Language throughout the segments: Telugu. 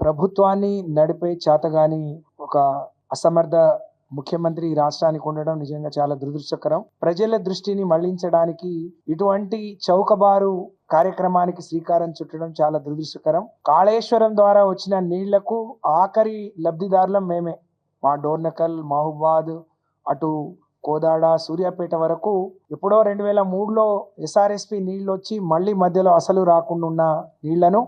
ప్రభుత్వాన్ని నడిపే చేతగాని ఒక అసమర్థ ముఖ్యమంత్రి ఈ రాష్ట్రానికి ఉండడం నిజంగా చాలా దురదృష్టకరం. ప్రజల దృష్టిని మళ్ళించడానికి ఇటువంటి చౌకబారు కార్యక్రమానికి శ్రీకారం చుట్టడం చాలా దురదృష్టకరం. కాళేశ్వరం ద్వారా వచ్చిన నీళ్ళకు ఆఖరి లబ్ధిదారులం మేమే. మా డోర్నకల్ మహబూబాద్ అటు కోదాడ సూర్యాపేట వరకు ఎప్పుడో రెండు వేల మూడులో ఎస్ఆర్ఎస్పి నీళ్ళు వచ్చి మళ్ళీ మధ్యలో అసలు రాకుండా ఉన్న నీళ్ళను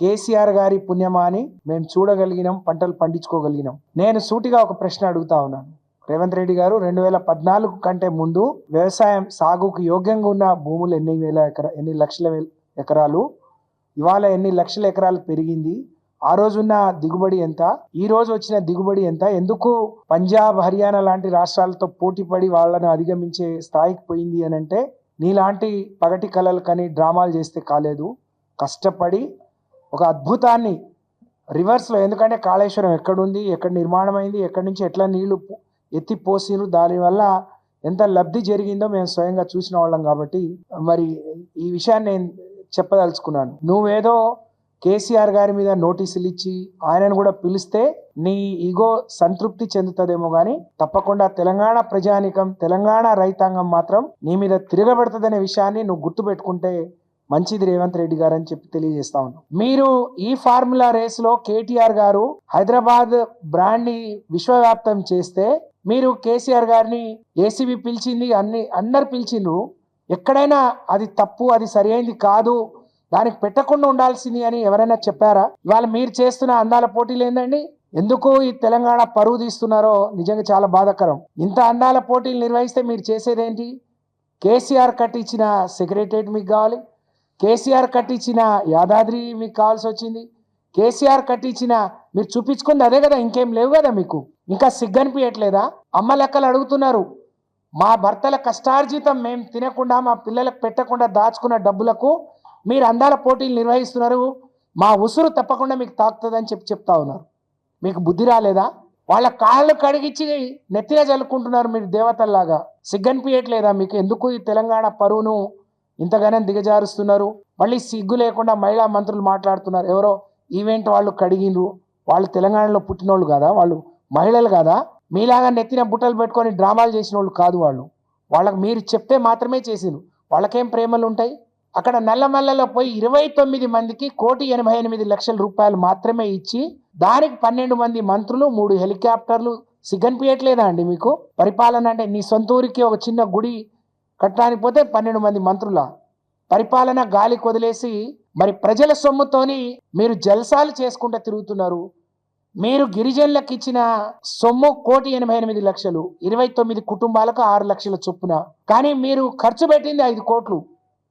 కేసీఆర్ గారి పుణ్యమా అని మేము చూడగలిగినాం పంటలు పండించుకోగలిగినాం. నేను సూటిగా ఒక ప్రశ్న అడుగుతా ఉన్నాను. రేవంత్ రెడ్డి గారు రెండు వేల పద్నాలుగు కంటే ముందు వ్యవసాయం సాగుకు యోగ్యంగా ఉన్న భూములు ఎన్ని వేల ఎకరా ఎన్ని లక్షల వేల ఎకరాలు? ఇవాళ ఎన్ని లక్షల ఎకరాలు పెరిగింది? ఆ రోజున్న దిగుబడి ఎంత? ఈ రోజు వచ్చిన దిగుబడి ఎంత? ఎందుకు పంజాబ్ హర్యానా లాంటి రాష్ట్రాలతో పోటీపడి వాళ్ళను అధిగమించే స్థాయికి పోయింది అని అంటే నీలాంటి పగటి కళలు కానీ డ్రామాలు చేస్తే కాలేదు. కష్టపడి ఒక అద్భుతాన్ని రివర్స్లో ఎందుకంటే కాళేశ్వరం ఎక్కడుంది ఎక్కడ నిర్మాణం అయింది ఎక్కడి నుంచి ఎట్లా నీళ్ళు ఎత్తి పోసిరు దానివల్ల ఎంత లబ్ధి జరిగిందో మేము స్వయంగా చూసిన వాళ్ళం కాబట్టి మరి ఈ విషయాన్ని నేను చెప్పదలుచుకున్నాను. నువ్వేదో కేసీఆర్ గారి మీద నోటీసులు ఇచ్చి ఆయనను కూడా పిలిస్తే నీ ఈగో సంతృప్తి చెందుతుందేమో కానీ తప్పకుండా తెలంగాణ ప్రజానికం తెలంగాణ రైతాంగం మాత్రం నీ మీద తిరగబడుతుందనే విషయాన్ని నువ్వు గుర్తుపెట్టుకుంటే మంచిది రేవంత్ రెడ్డి గారు అని చెప్పి తెలియజేస్తా ఉన్నాం. మీరు ఈ ఫార్ములా రేస్లో కేటీఆర్ గారు హైదరాబాద్ బ్రాండ్ని విశ్వవ్యాప్తం చేస్తే మీరు కేసీఆర్ గారిని ఏసీబీ పిలిచింది అన్ని అందరు పిలిచిండ్రు. ఎక్కడైనా అది తప్పు అది సరైనది కాదు. దానికి పెట్టకుండా ఉండాల్సింది అని ఎవరైనా చెప్పారా? ఇవాళ మీరు చేస్తున్న అందాల పోటీలు ఏందండి? ఎందుకు ఈ తెలంగాణ పరువు తీస్తున్నారో నిజంగా చాలా బాధాకరం. ఇంత అందాల పోటీలు నిర్వహిస్తే మీరు చేసేదేంటి? కేసీఆర్ కట్టించిన సెక్రటరేట్ మీకు కావాలి. కేసీఆర్ కట్టించిన యాదాద్రి మీకు కావాల్సి వచ్చింది. కేసీఆర్ కట్టించిన మీరు చూపించుకుంది అదే కదా ఇంకేం లేవు కదా మీకు. ఇంకా సిగ్గనిపించట్లేదా అమ్మ లెక్కలు అడుగుతున్నారు. మా భర్తల కష్టార్జితం మేము తినకుండా మా పిల్లలకు పెట్టకుండా దాచుకున్న డబ్బులకు మీరు అందాల పోటీలు నిర్వహిస్తున్నారు. మా ఉసురు తప్పకుండా మీకు తాకుతుందని చెప్పి చెప్తా ఉన్నారు. మీకు బుద్ధి రాలేదా? వాళ్ళ కాళ్ళు కడిగిచ్చి నెత్తిన చల్లుకుంటున్నారు మీరు దేవతల్లాగా. సిగ్గనిపించట్లేదా మీకు? ఎందుకు ఈ తెలంగాణ పరువును ఇంతగానే దిగజారుస్తున్నారు. మళ్ళీ సిగ్గు లేకుండా మహిళా మంత్రులు మాట్లాడుతున్నారు. ఎవరో ఈవెంట్ వాళ్ళు కడిగినరు. వాళ్ళు తెలంగాణలో పుట్టినోళ్ళు కాదా? వాళ్ళు మహిళలు కాదా? మీలాగా నెత్తిన బుట్టలు పెట్టుకొని డ్రామాలు చేసిన వాళ్ళు కాదు వాళ్ళు. వాళ్ళకి మీరు చెప్తే మాత్రమే చేసిరు వాళ్ళకేం ప్రేమలు ఉంటాయి? అక్కడ నల్లమల్లలో పోయి ఇరవై తొమ్మిది మందికి కోటి ఎనభై ఎనిమిది లక్షల రూపాయలు మాత్రమే ఇచ్చి దానికి పన్నెండు మంది మంత్రులు మూడు హెలికాప్టర్లు సిగ్గనిపించట్లేదా అండి మీకు? పరిపాలన అంటే నీ సొంత ఊరికి ఒక చిన్న గుడి కట్టడానికి పోతే పన్నెండు మంది మంత్రుల పరిపాలన గాలి కొదిలేసి మరి ప్రజల సొమ్ముతోని మీరు జల్సాలు చేసుకుంటూ తిరుగుతున్నారు. మీరు గిరిజనులకు ఇచ్చిన సొమ్ము కోటి ఎనభై ఎనిమిది లక్షలు ఇరవై తొమ్మిది కుటుంబాలకు ఆరు లక్షల చొప్పున. కానీ మీరు ఖర్చు పెట్టింది ఐదు కోట్లు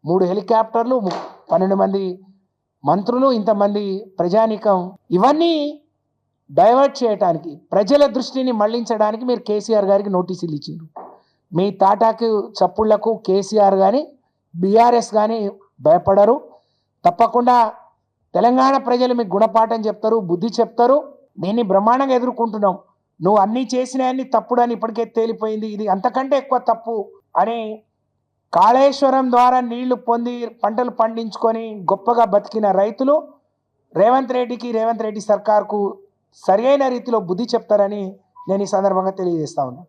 మూడు హెలికాప్టర్లు పన్నెండు మంది మంత్రులు ఇంతమంది ప్రజానీకం. ఇవన్నీ డైవర్ట్ చేయడానికి ప్రజల దృష్టిని మళ్ళించడానికి మీరు కేసీఆర్ గారికి నోటీసులు ఇచ్చిండ్రు. మీ తాటాకు చప్పుళ్ళకు కేసీఆర్ కానీ బీఆర్ఎస్ కానీ భయపడరు. తప్పకుండా తెలంగాణ ప్రజలు మీకు గుణపాఠం చెప్తారు బుద్ధి చెప్తారు. దీన్ని బ్రహ్మాండంగా ఎదుర్కొంటున్నాం. నువ్వు అన్నీ చేసినాయన్ని తప్పుడు అని ఇప్పటికే తేలిపోయింది. ఇది అంతకంటే ఎక్కువ తప్పు అని కాళేశ్వరం ద్వారా నీళ్ళు పొంది పంటలు పండించుకొని గొప్పగా బతికిన రైతులు రేవంత్ రెడ్డికి రేవంత్ రెడ్డి సర్కార్కు సరియైన రీతిలో బుద్ధి చెప్తారని నేను ఈ సందర్భంగా తెలియజేస్తా ఉన్నాను